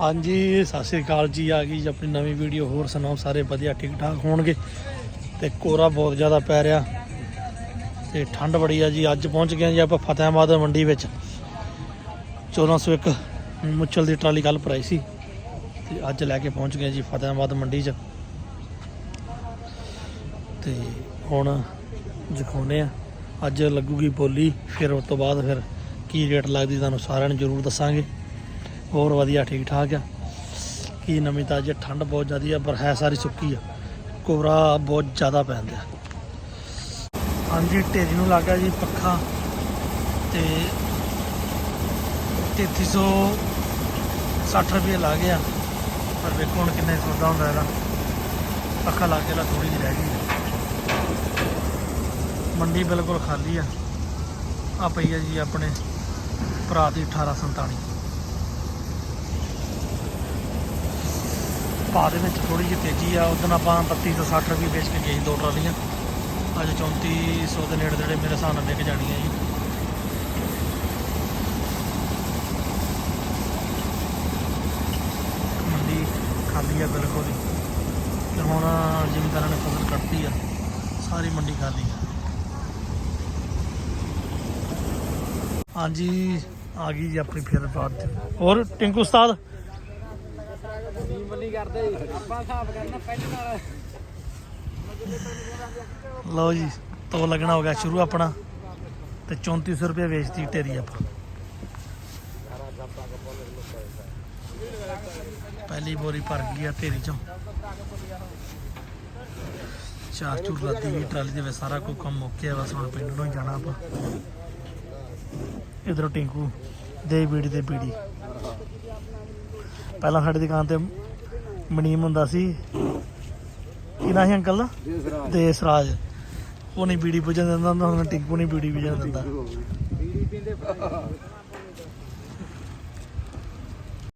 ਹਾਂਜੀ, ਸਤਿ ਸ੍ਰੀ ਅਕਾਲ ਜੀ, ਆ ਗਈ ਜੀ ਆਪਣੀ ਨਵੀਂ ਵੀਡੀਓ। ਹੋਰ ਸੁਣਾਓ, ਸਾਰੇ ਵਧੀਆ ਠੀਕ ਠਾਕ ਹੋਣਗੇ? ਤੇ ਕੋਰਾ ਬਹੁਤ ਜ਼ਿਆਦਾ ਪੈ ਰਿਹਾ। ਤੇ ਠੰਡ ਬੜੀ ਆ ਜੀ, ਅੱਜ ਪਹੁੰਚ ਗਏ ਜੀ ਆਪਾਂ ਫਤਿਹਾਬਾਦ ਮੰਡੀ ਵਿੱਚ। 1401 ਮੁੱਚਲ ਦੀ ਟਰਾਲੀ ਕੱਲ ਭਰਾਈ ਸੀ। ਤੇ ਅੱਜ ਲੈ ਕੇ ਪਹੁੰਚ ਗਏ ਜੀ ਫਤਿਹਾਬਾਦ ਮੰਡੀ 'ਚ। ਤੇ ਹੁਣ ਦਿਖਾਉਨੇ ਆ। ਅੱਜ ਲੱਗੂਗੀ ਬੋਲੀ, ਫਿਰ ਉਸ ਤੋਂ ਬਾਅਦ ਫਿਰ ਕੀ ਰੇਟ ਲੱਗਦੀ, ਤੁਹਾਨੂੰ ਸਾਰਿਆਂ ਨੂੰ ਜ਼ਰੂਰ ਦੱਸਾਂਗੇ। ਹੋਰ ਵਧੀਆ ਠੀਕ ਠਾਕ ਆ। ਕੀ ਨਵੀਂ ਤਾਜੀ ਠੰਡ ਬਹੁਤ ਜ਼ਿਆਦੀ ਆ, ਪਰ ਹੈ ਸਾਰੀ ਸੁੱਕੀ ਆ। ਕੋਰਾ ਬਹੁਤ ਜ਼ਿਆਦਾ ਪੈਂਦਾ ਹਾਂਜੀ, ਢੇਰੀ ਨੂੰ ਲੱਗਾ ਜੀ ਪੱਖਾ। ਤੇ 3360 ਰੁਪਏ ਲਾ ਗਿਆ। ਪਰ ਵੇਖੋ ਹੁਣ ਕਿੰਨੇ ਸੌਦਾ ਹੁੰਦਾ ਇਹਦਾ। ਪੱਖਾ ਲਾ ਕੇ ਲਾ ਥੋੜੀ ਜਿਹੀ ਰਹਿ ਗਈ ਮੰਡੀ ਬਿਲਕੁਲ ਖਾਲੀ ਆ। ਆ ਪਈ ਆ ਜੀ ਆਪਣੇ ਭਰਾ ਦੀ 1847 ਭਾਅ ਦੇ ਵਿੱਚ ਥੋੜੀ ਜਿਹੀ ਤੇਜ਼ੀ ਆ ਉਦੋਂ ਆਪਾਂ 32 ਤੋਂ 60 ਰੁਪਏ ਵੇਚ ਕੇ ਗਏ ਦੋ ਟਰਾਲੀਆਂ। ਅੱਜ 3400 ਦੇ ਨੇੜੇ ਤੇੜੇ ਮੇਰੇ ਹਿਸਾਬ ਨਾਲ ਵਿਕ ਜਾਣੀਆਂ ਜੀ। ਮੰਡੀ ਖਾਲੀ ਆ ਬਿਲਕੁਲ ਹੀ ਤੇ ਹੁਣ ਜ਼ਿਮੀਂਦਾਰਾਂ ਨੇ ਫਸਲ ਕੱਟਤੀ ਆ, ਸਾਰੀ ਮੰਡੀ ਖਾਲੀ ਆ। ਹਾਂਜੀ, ਆ ਗਈ ਜੀ ਆਪਣੀ ਫਿਰ ਬਾਤ। ਹੋਰ, ਟਿੰਕੂ ਉਸਤਾਦ? ਕਰਦੇ ਆਪਾਂ ਹਿਸਾਬ ਕਰਨਾ, ਪਹਿਲੇ ਨਾਲ ਲਓ ਜੀ, ਤੋ ਲੱਗਣਾ ਹੋ ਗਿਆ ਸ਼ੁਰੂ ਆਪਣਾ। ਤੇ 3400 ਰੁਪਏ ਵੇਚਤੀ ਢੇਰੀ ਆਪਾਂ। ਪਹਿਲੀ ਬੋਰੀ ਭਰ ਗਈ ਆ ਢੇਰੀ ਚੋਂ। ਚਾਰ ਚੂਰ ਲੱਦੀ ਵੀ ਟਰਾਲੀ ਦੇ ਵਿੱਚ ਸਾਰਾ ਕੁਝ ਕੰਮ ਮੁੱਕ ਬਸ ਹੁਣ ਪਿੰਡ ਨੂੰ ਹੀ ਜਾਣਾ ਆਪਾਂ। ਇਧਰੋਂ ਟਿੰਕੂ, ਦੇ ਬੀੜੀ ਤੇ ਬੀੜੀ। ਪਹਿਲਾਂ ਸਾਡੀ ਦੁਕਾਨ ਤੇ ਮਨੀਮ ਹੁੰਦਾ ਸੀ। ਕੀ ਨਾਂ ਸੀ ਅੰਕਲ? ਦਾ ਦੂਸਰਾ ਦੇਸਰਾਜ ਉਹ ਨਹੀਂ ਬੀੜੀ ਪੁੱਜਣ ਦਿੰਦਾ ਹੁੰਦਾ, ਹੁਣ ਟਿੰਕੂ ਨਹੀਂ ਬੀੜੀ ਪੁੱਜਣ ਦਿੰਦਾ।